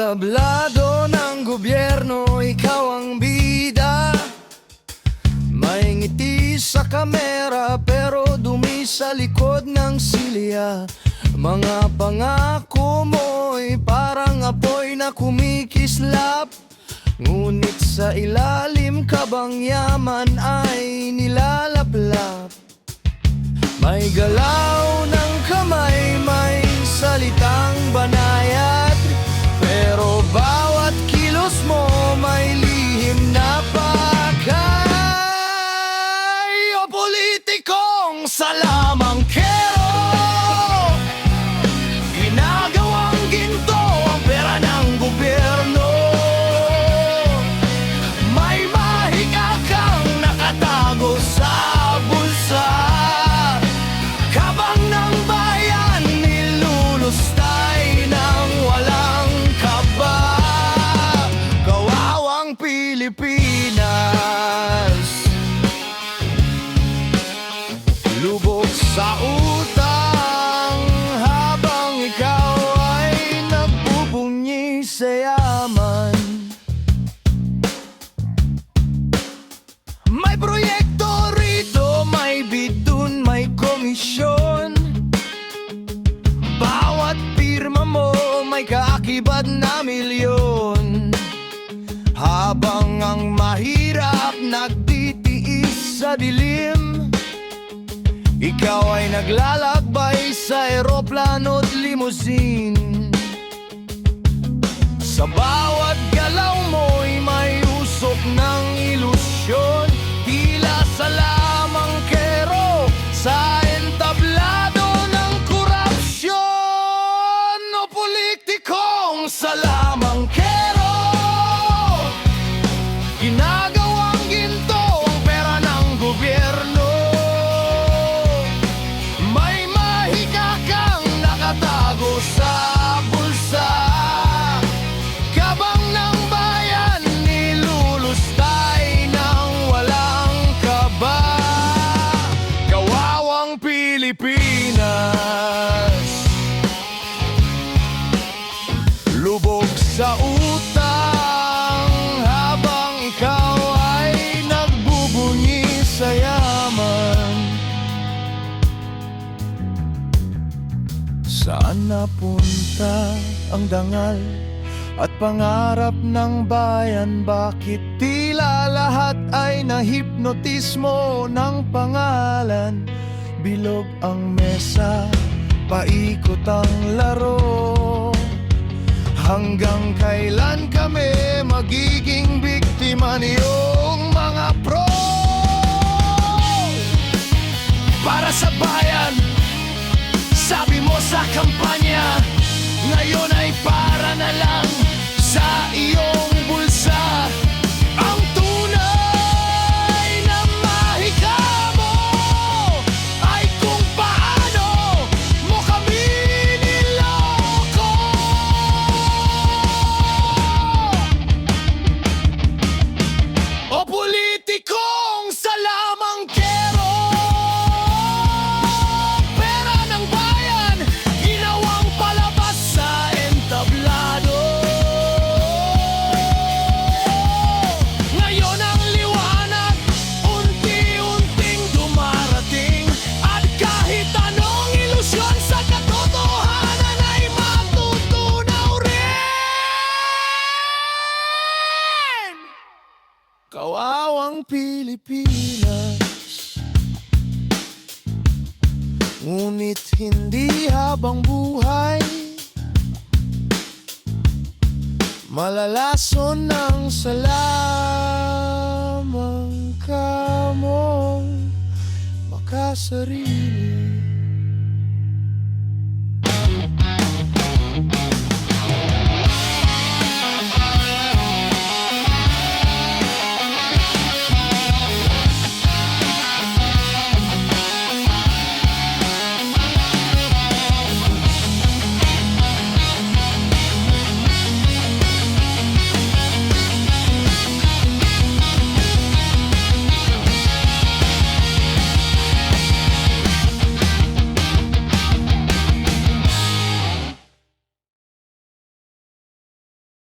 Entablado ng gobyerno, ikaw ang May ngiti sa kamera pero dumi sa likod ng silya. Mga pangako mo'y parang apoy na kumikislap. Ngunit sa ilalim kabang yaman ay nilalaplap. May galaw salam mo may kaakibat na milyon. Habang ang mahirap nagtitiis sa dilim Ikaw ay naglalakbay sa eroplano't limousine. Sa bawat galaw mo'y salam Lubog sa utang habang ikaw ay nagbubunyi sa yaman Saan napunta ang dangal at pangarap ng bayan? Bakit tila lahat ay nahipnotismo ng pangalan? Bilog ang mesa, paikot ang laro Hanggang kailan kami magiging biktima niyong mga pro? Para sa bayan, sabi mo sa kampanya Ngayon ay para na lang sa iyong Kawawang Pilipinas. Ngunit hindi habang buhay. Malalason ng salamang kamong makasarili